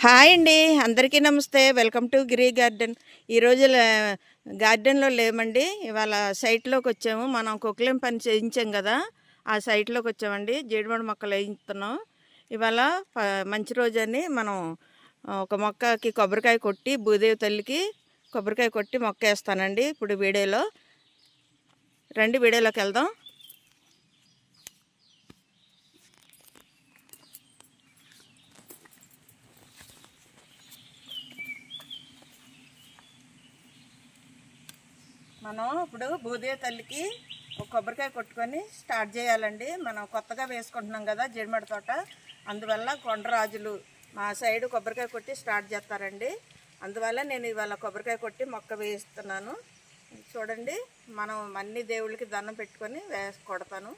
Hi అండి. అందరికీ నమస్తే. Welcome to Giri garden. ఈరోజు గార్డెన్లో లేమండి. ఇవాళ సైట్లోకి వచ్చాము. మనం కుక్లేం పని చేయించాం కదా. ఆ సైట్లోకి వచ్చామండి. జీడిమడి మొక్కలు వేయిస్తున్నాం. ఇవాళ ప- మంచి రోజని మనం ఒక మొక్కకి కొబ్బరికాయ కొట్టి భూదేవి తల్లికి కొబ్బరికాయ కొట్టి మొక్క వేస్తానండి. ఇప్పుడు వీడియోలో రండి వీడియోలోకి వెళ్దాం. మనం ఇప్పుడు భూదేవి తల్లికి ఒక కొబ్బరికాయ కొట్టుకొని స్టార్ట్ చేయాలండి. మనం కొత్తగా వేసుకుంటున్నాం కదా జీడిమడి తోట. అందువల్ల కొండరాజులు మా సైడ్ కొబ్బరికాయ కొట్టి స్టార్ట్ చేస్తారండి. అందువల్ల నేను ఇవాళ కొబ్బరికాయ కొట్టి మొక్క వేస్తున్నాను. చూడండి మనం అన్ని దేవుళ్ళకి దండం పెట్టుకొని వేసి కొడతాను.